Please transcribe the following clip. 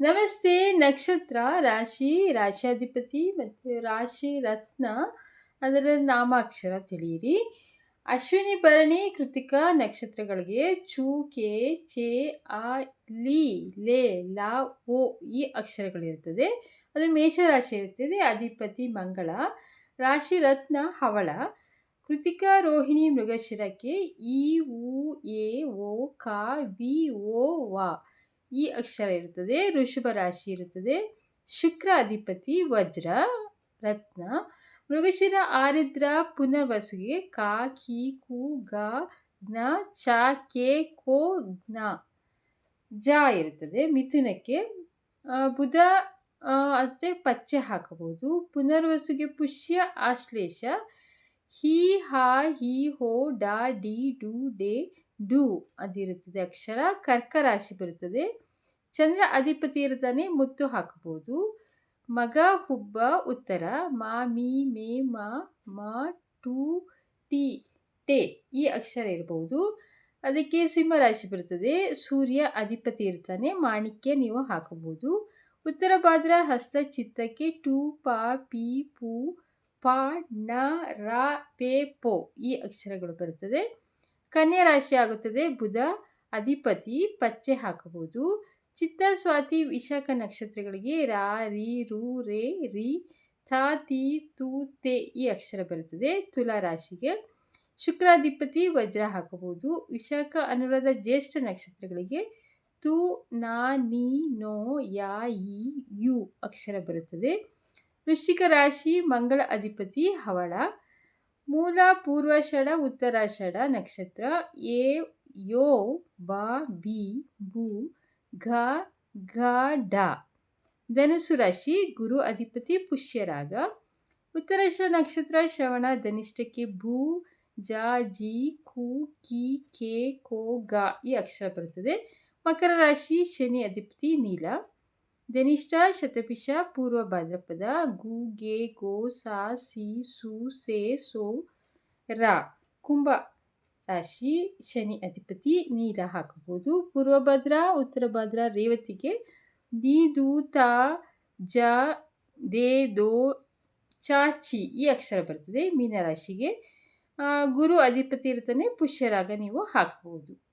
ನಮಸ್ತೆ ನಕ್ಷತ್ರ, ರಾಶಿ, ರಾಶ್ಯಾಧಿಪತಿ ಮತ್ತು ರಾಶಿ ರತ್ನ, ಅದರ ನಾಮಾಕ್ಷರ ತಿಳಿಯಿರಿ. ಅಶ್ವಿನಿ, ಭರಣಿ, ಕೃತಿಕ ನಕ್ಷತ್ರಗಳಿಗೆ ಚೂ, ಕೆ, ಚೆ, ಆ, ಲಿ, ಲೇ, ಲಾ, ಓ ಈ ಅಕ್ಷರಗಳಿರ್ತದೆ ಅದು ಮೇಷರಾಶಿ ಇರ್ತದೆ ಅಧಿಪತಿ, ಮಂಗಳ. ರಾಶಿ ರತ್ನ, ಹವಳ. ಕೃತಿಕ, ರೋಹಿಣಿ ಮೃಗಶಿರಕ್ಕೆ ಇ, ಉ, ಎ, ಓ, ಕ, ವಿ, ಓ, ವ. ಈ ಅಕ್ಷರ ಇರುತ್ತದೆ, ಋಷಭ ರಾಶಿ ಇರುತ್ತದೆ. ಶುಕ್ರ ಅಧಿಪತಿ, ವಜ್ರ, ರತ್ನ. ಮೃಗಶಿರ, ಆರಿದ್ರ, ಪುನರ್ವಸುಗೆ ಕಾ ಕಿ ಕು ಗ ಜ್ಞ, ಚ, ಕೆ, ಕೋ, ಜ್ಞ. ಜ ಇರುತ್ತದೆ, ಮಿಥುನಕ್ಕೆ. ಬುಧ ಅಂತೆ ಪಚ್ಚೆ ಹಾಕಬಹುದು. ಪುನರ್ವಸುಗೆ, ಪುಷ್ಯ, ಆಶ್ಲೇಷ. ಹಿ, ಹಾ, ಹಿ, ಹೋ, ಡಾ, ಡಿ, ಡು, ಡೆ. ಡು ಅದಿರುತ್ತದೆ ಅಕ್ಷರ ಕರ್ಕ ರಾಶಿ ಬರುತ್ತದೆ. ಚಂದ್ರ ಅಧಿಪತಿ ಇರ್ತಾನೆ ಮುತ್ತು ಹಾಕಬಹುದು. ಮಗ, ಹುಬ್ಬ, ಉತ್ತರ, ಮಾ, ಮೀ, ಮೇ, ಮಾ ಮಾ, ಟು, ಟಿ, ಟೆ ಈ ಅಕ್ಷರ ಇರಬಹುದು. ಅದಕ್ಕೆ ಸಿಂಹರಾಶಿ ಬರುತ್ತದೆ. ಸೂರ್ಯ ಅಧಿಪತಿ ಇರ್ತಾನೆ ಮಾಣಿಕ್ಯ ನೀವು ಹಾಕಬಹುದು. ಉತ್ತರ ಭಾದ್ರ, ಹಸ್ತ, ಚಿತ್ತಕ್ಕೆ ಟು, ಪ, ಪಿ, ಪು, ಪಾ ನ ರ, ಪೆ, ಪೋ ಈ ಅಕ್ಷರಗಳು ಬರುತ್ತದೆ. ಕನ್ಯಾ ರಾಶಿ ಆಗುತ್ತದೆ. ಬುಧ ಅಧಿಪತಿ ಪಚ್ಚೆ ಹಾಕಬಹುದು. ಚಿತ್ತ ಸ್ವಾತಿ ವಿಶಾಖ ನಕ್ಷತ್ರಗಳಿಗೆ ರಾ, ರಿ, ರು, ರೇ, ರಿ ಥಾ ತಿ, ತು, ತೆ ಈ ಅಕ್ಷರ ಬರುತ್ತದೆ. ತುಲಾ ರಾಶಿಗೆ ಶುಕ್ರಾಧಿಪತಿ ವಜ್ರ ಹಾಕಬಹುದು. ವಿಶಾಖ ಅನುರಾಧ ಜ್ಯೇಷ್ಠ ನಕ್ಷತ್ರಗಳಿಗೆ ತು, ನಾ, ನಿ, ನೋ, ಯಾ ಇ ಯು ಅಕ್ಷರ ಬರುತ್ತದೆ. ವೃಶ್ಚಿಕ ರಾಶಿ ಮಂಗಳ ಅಧಿಪತಿ ಹವಳ. ಮೂಲ ಪೂರ್ವಾಷಾಢ, ಉತ್ತರಾಷಾಢ ನಕ್ಷತ್ರ. ಎ, ಯೋ, ಬಾ, ಬಿ ಬು ಘ ಘ, ಡ. ಧನುಸು ರಾಶಿ, ಗುರು, ಅಧಿಪತಿ ಪುಷ್ಯರಾಗ ಉತ್ತರಾಷ ನಕ್ಷತ್ರ, ಶ್ರವಣ, ಧನಿಷ್ಠಕ್ಕೆ ಭೂ, ಜ, ಜಿ, ಕು, ಕಿ, ಕೆ, ಕೋ, ಗ ಈ ಅಕ್ಷರ ಬರುತ್ತದೆ. ಮಕರ ರಾಶಿ, ಶನಿ, ಅಧಿಪತಿ, ನೀಲ. ಧನಿಷ್ಠ ಶತಪಿಷ ಪೂರ್ವ ಭಾದ್ರಪದ ಗು, ಗೆ, ಗೋ, ಸಾ, ಸಿ, ಸು, ಸೆ, ಸೋ, ರ. ಕುಂಭ ರಾಶಿ ಶನಿ ಅಧಿಪತಿ ನೀರ ಹಾಕಬಹುದು. ಪೂರ್ವ ಭದ್ರ, ಉತ್ತರ ಭದ್ರ, ರೇವತಿಗೆ ದಿ, ದೂ, ತ, ಜ, ದೇ, ದೋ ಚಾಚಿ ಈ ಅಕ್ಷರ ಬರ್ತದೆ. ಮೀನರಾಶಿಗೆ ಗುರು ಅಧಿಪತಿ ಇರ್ತಾನೆ ಪುಷ್ಯರಾಗ ನೀವು ಹಾಕಬಹುದು.